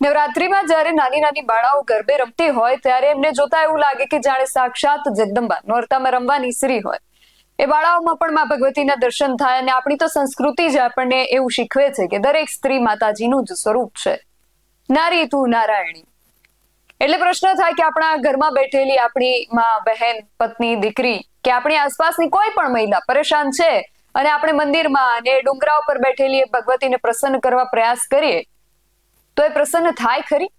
નવરાત્રીમાં જ્યારે નાની નાની બાળાઓ ગરબે રમતી હોય, ત્યારે એમને જોતા એવું લાગે કે જાણે સાક્ષાત જગદંબા નોરતામાં રમવાની શ્રી હોય. એ બાળાઓમાં પણ મા ભગવતીના દર્શન થાય અને આપણી તો સંસ્કૃતિ જ આપણને એવું શીખવે છે કે દરેક સ્ત્રી માતાજીનું જ સ્વરૂપ છે. નારી તું નારાયણી. એટલે પ્રશ્ન થાય કે આપણા ઘરમાં બેઠેલી આપણી માં બહેન, પત્ની, દીકરી કે આપણી આસપાસની કોઈ પણ મહિલા પરેશાન છે અને આપણે મંદિરમાં અને ડુંગરા ઉપર બેઠેલી ભગવતીને પ્રસન્ન કરવા પ્રયાસ કરીએ તો એ પ્રસન્ન થાય ખરી?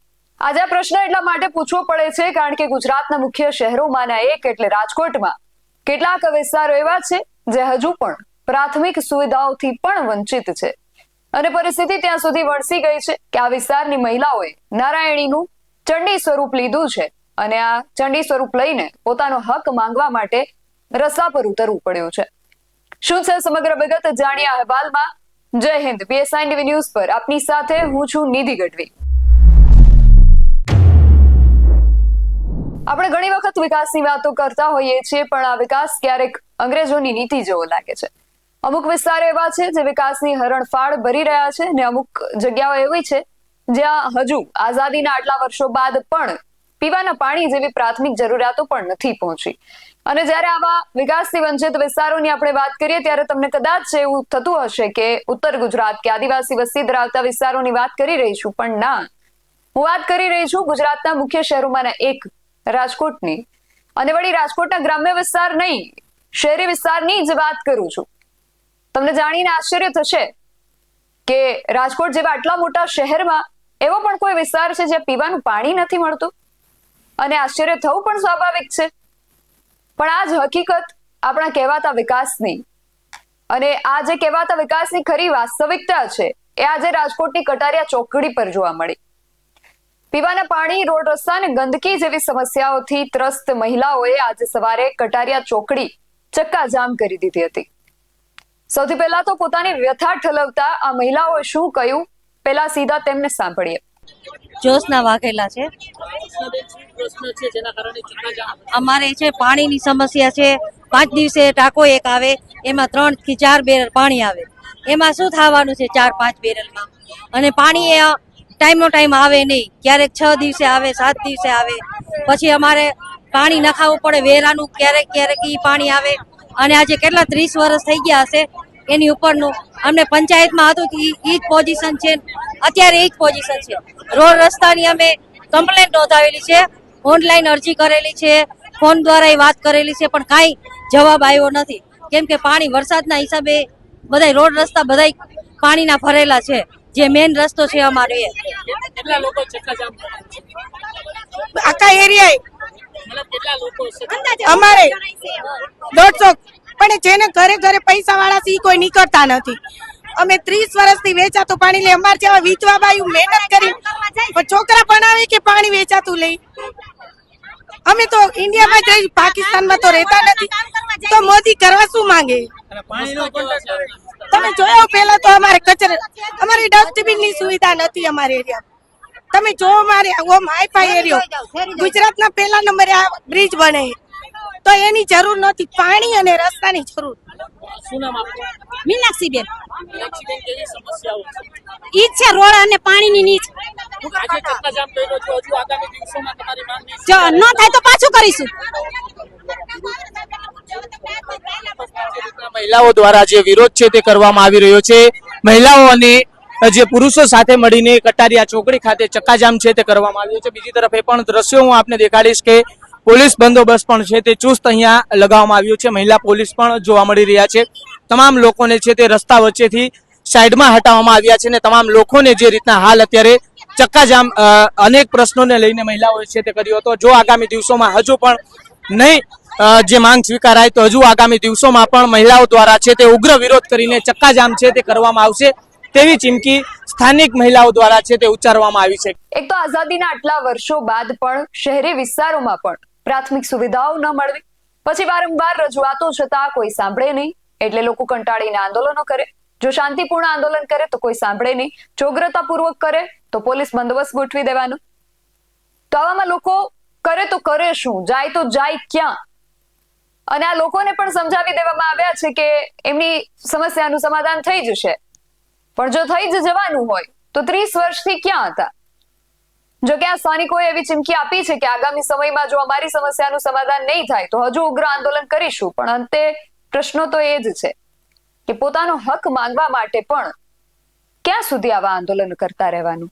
આજે આ પ્રશ્ન એટલા માટે પૂછવો પડે છે, કારણ કે ગુજરાતના મુખ્ય શહેરોમાંના એક એટલે રાજકોટમાં કેટલાક વિસ્તારો એવા છે, જે હજુ પણ પ્રાથમિક સુવિધાઓથી પણ વંચિત છે. અને પરિસ્થિતિ ત્યાં સુધી વણસી ગઈ છે કે આ વિસ્તારની મહિલાઓએ નારાયણીનું ચંડી સ્વરૂપ લીધું છે અને આ ચંડી સ્વરૂપ લઈને પોતાનો હક માંગવા માટે રસ્તા પર ઉતરવું પડ્યું છે. શું છે સમગ્ર વિગત? જાણ્યા અહેવાલમાં જય હિન્દ બીએસઆઈ ટીવી ન્યૂઝ પર આપની સાથે હું છું નિધિ ગઢવી. આપણે ઘણી વખત વિકાસની વાતો કરતા હોઈએ છીએ, પણ આ વિકાસ ક્યારેક અંગ્રેજોની નીતિ જેવો લાગે છે. અમુક વિસ્તારો એવા છે જે વિકાસની હરણફાળ ભરી રહ્યા છે અને અમુક જગ્યાઓ એવી છે જ્યાં હજુ આઝાદીના આટલા વર્ષો બાદ પણ પીવાના પાણી જેવી પ્રાથમિક જરૂરિયાતો પણ નથી પહોંચી. અને જ્યારે આવા વિકાસથી વંચિત વિસ્તારોની આપણે વાત કરીએ, ત્યારે તમને કદાચ એવું થતું હશે કે ઉત્તર ગુજરાત કે આદિવાસી વસ્તી ધરાવતા વિસ્તારોની વાત કરી રહી છું, પણ ના. હું વાત કરી રહી છું ગુજરાતના મુખ્ય શહેરોમાંના એક, રાજકોટની. અને વળી રાજકોટના ગ્રામ્ય વિસ્તાર નહીં, શહેરી વિસ્તારની જ વાત કરું છું. તમને જાણીને આશ્ચર્ય થશે કે રાજકોટ જેવા આટલા મોટા શહેરમાં એવો પણ કોઈ વિસ્તાર છે જ્યાં પીવાનું પાણી નથી મળતું? અને આશ્ચર્ય થવું પણ સ્વાભાવિક છે. પણ આ જ હકીકત આપણા કહેવાતા વિકાસની અને આ જે કહેવાતા વિકાસની ખરી વાસ્તવિકતા છે, એ આજે રાજકોટની કટારિયા ચોકડી પર જોવા મળી. પીવાના પાણી, રોડ રસ્તા અને ગંદકી જેવી સમસ્યાઓથી ત્રસ્ત મહિલાઓએ આજે સવારે કટારિયા ચોકડી ચક્કાજામ કરી દીધી હતી. સૌથી પહેલા તો પોતાની વ્યથા ઠલવતા આ મહિલાઓએ શું કહ્યું? પહેલા સીધા તેમને સાંભળીએ. જોશના વાઘેલા છે. અમારે છે પાણીની સમસ્યા છે. પાંચ દિવસે ટાંકો એક આવે, એમાં ત્રણથી ચાર બેરલ પાણી આવે. એમાં શું થવાનું છે ચાર પાંચ બેરલમાં? અને પાણી એ ટાઈમનો ટાઈમ આવે નહીં. ક્યારેક છ દિવસે આવે, સાત દિવસે આવે. પછી અમારે પાણી નખાવવું પડે, વેરાનું ક્યારેક ક્યારેક એ પાણી આવે. અને આજે કેટલા ત્રીસ વર્ષ થઈ ગયા હશે, એની ઉપરનું અમને પંચાયતમાં હતું ઈ જ પોઝિશન છે. અત્યારે એ જ પોઝિશન છે. રોડ રસ્તાની અમે કમ્પ્લેન નોંધાવેલી છે. ઓનલાઈન અરજી કરેલી છે. ફોન દ્વારા વાત કરેલી છે પણ કાંઈ જવાબ આવ્યો નથી. કેમ કે પાણી વરસાદના હિસાબે બધા રોડ રસ્તા બધા પાણીના ભરેલા છે. જે મેઇન રસ્તો છે અમારો એ? આખા એરિયા મતલબ કેટલા લોકો છે? અમારે દોઢસો પણ જેને ઘરે ઘરે પૈસા વાળા સી કોઈ નીકળતા નથી. અમે ત્રીસ વર્ષથી વેચાતું પાણી લઈ, અમારે જેવા વિધવા બાયું મહેનત કરી, પણ છોકરા ભણાવે કે પાણી વેચાતું લઈ? અમે તો ઇન્ડિયામાં જઈ, પાકિસ્તાનમાં તો રહેતા નથી. તો મોદી કરવા શું માંગે. તમે જોયો પેલા તો અમારે કચરા, અમારી ડસ્ટબિનની સુવિધા નથી અમારે એરિયા તમે જો અમારે ઓમ હાઈફાઈ એરિયો. ગુજરાતના પહેલા નંબરે આ બ્રિજ બને. તો એની જરૂર નથી પાણી અને રસ્તાની જરૂર? ઈ છે? રોડ અને પાણીની નીચ. જો ન થાય તો પાછું કરીશું. મહિલાઓ દ્વારા જે વિરોધ છે તે કરવામાં આવી રહ્યો છે. મહિલાઓ અને જે પુરુષો સાથે મળીને કટારિયા ચોકડી ખાતે ચક્કાજામ છે તે કરવામાં આવ્યો છે. બીજી તરફ એ પણ દ્રશ્યો હું આપને દેખાડીશ કે પોલીસ બંદોબસ્ત પણ છે, તે ચુસ્ત અહીંયા લગાવવામાં આવ્યો છે. મહિલા પોલીસ પણ જોવા મળી રહ્યા છે. તમામ લોકોને છે તે રસ્તા વચ્ચેથી સાઈડમાં હટાવવામાં આવ્યા છે અને તમામ લોકોને જે રીતના હાલ અત્યારે ચક્કાજામ અનેક પ્રશ્નોને લઈને મહિલાઓએ છે તે કર્યો હતો. જો આગામી દિવસોમાં હજુ પણ નહીં જે માંગ સ્વીકારાય, તો હજુ આગામી દિવસોમાં પણ મહિલાઓ દ્વારા છે તે ઉગ્ર વિરોધ કરીને ચક્કાજામ છે તે કરવામાં આવશે તેવી ચીમકી સ્થાનિક મહિલાઓ દ્વારા છે તે ઉચ્ચારવામાં આવી છે. એક તો આઝાદીના આટલા વર્ષો બાદ પણ શહેરી વિસ્તારોમાં પણ પ્રાથમિક સુવિધાઓ ન મળવી. પછી વારંવાર રજૂઆતો છતાં કોઈ સાંભળે નહીં. એટલે લોકો કંટાળીને આંદોલનો કરે. જો શાંતિપૂર્ણ આંદોલન કરે તો કોઈ સાંભળે નહીં. જોગ્રતાપૂર્વક કરે તો પોલીસ બંદોબસ્ત ગોઠવી દેવાનો. તો આવામાં લોકો કરે તો કરે શું? જાય તો જાય ક્યાં? અને આ લોકોને પણ સમજાવી દેવામાં આવ્યા છે કે એમની સમસ્યાનું સમાધાન થઈ જશે. પણ જો થઈ જ જવાનું હોય તો ત્રીસ વર્ષથી ક્યાં હતા? જો કે આ સ્થાનિકોએ એવી ચીમકી આપી છે કે આગામી સમયમાં જો અમારી સમસ્યાનું સમાધાન નહીં થાય, તો હજુ ઉગ્ર આંદોલન કરીશું. પણ અંતે પ્રશ્નો તો એ જ છે કે પોતાનો હક માંગવા માટે પણ ક્યાં સુધી આવા આંદોલન કરતા રહેવાનું?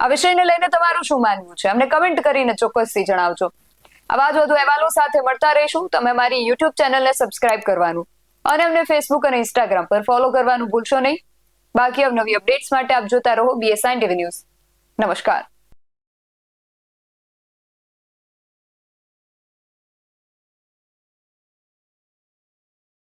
આ વિષયને લઈને તમારું શું માનવું છે? અમને કમેન્ટ કરીને ચોક્કસથી જણાવજો. આવા જ વધુ અહેવાલો સાથે મળતા રહીશું. તમે મારી યુટ્યુબ ચેનલને સબસ્ક્રાઇબ કરવાનું અને અમને ફેસબુક અને ઇન્સ્ટાગ્રામ પર ફોલો કરવાનું ભૂલશો નહીં. બાકી અવનવી અપડેટ્સ માટે આપ જોતા રહો બીએસઆઈ ટીવી ન્યૂઝ નમસ્કાર.